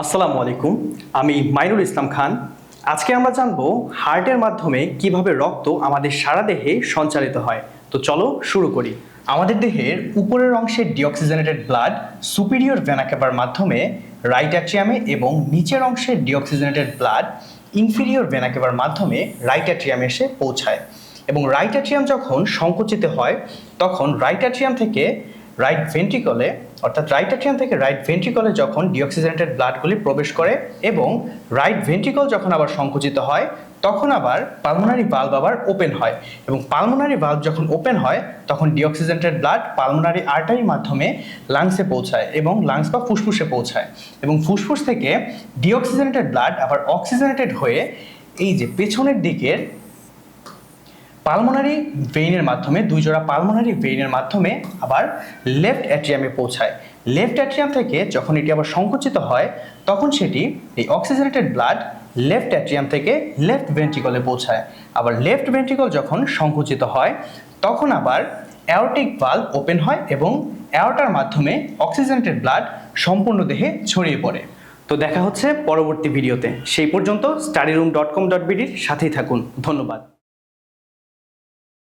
আসসালামু আলাইকুম, আমি মাইনুল ইসলাম খান। আজকে আমরা জানব হার্টের মাধ্যমে কীভাবে রক্ত আমাদের সারা দেহে সঞ্চালিত হয়। তো চলো শুরু করি। আমাদের দেহের উপরের অংশে ডিঅক্সিজেনেটেড ব্লাড সুপিরিয়র ভেনাকেপার মাধ্যমে রাইট অ্যাট্রিয়ামে এবং নিচের অংশে ডিঅক্সিজেনেটেড ব্লাড ইনফিরিয়র ভেনাকেপার মাধ্যমে রাইট অ্যাট্রিয়ামে এসে পৌঁছায়। এবং রাইট অ্যাট্রিয়াম যখন সংকুচিত হয়, তখন রাইট অ্যাট্রিয়াম থেকে রাইট ভেন্ট্রিকলে অর্থাৎ রাইট অ্যাট্রিয়াম থেকে রাইট ভেন্ট্রিকলে যখন ডিঅক্সিজেনেটেড ব্লাডগুলি প্রবেশ করে এবং রাইট ভেন্ট্রিকল যখন আবার সংকুচিত হয়, তখন আবার পালমোনারি ভালভ আবার ওপেন হয় এবং পালমোনারি ভালভ যখন ওপেন হয়, তখন ডিঅক্সিজেনেটেড ব্লাড পালমোনারি আর্টারির মাধ্যমে লাংসে পৌঁছায় এবং লাংস বা ফুসফুসে পৌঁছায় এবং ফুসফুস থেকে ডিঅক্সিজেনেটেড ব্লাড আবার অক্সিজেনেটেড হয়ে এই যে পেছনের দিকের পালমোনারি ভেইনের মাধ্যমে, দুই জোড়া পালমোনারি ভেইনের মাধ্যমে আবার লেফট অ্যাট্রিয়ামে পৌঁছায়। লেফট অ্যাট্রিয়াম থেকে যখন এটি আবার সংকুচিত হয়, তখন সেটি এই অক্সিজেনেটেড ব্লাড লেফট অ্যাট্রিয়াম থেকে লেফট ভেন্ট্রিকলে পৌঁছায়। আবার লেফট ভেন্ট্রিকল যখন সংকুচিত হয়, তখন আবার অ্যাওটিক ভালভ ওপেন হয় এবং অ্যাওটার মাধ্যমে অক্সিজেনেটেড ব্লাড সম্পূর্ণ দেহে ছড়িয়ে পড়ে। তো দেখা হচ্ছে পরবর্তী ভিডিওতে সেই পর্যন্ত study room dot com dot বিডির সাথেই থাকুন। ধন্যবাদ।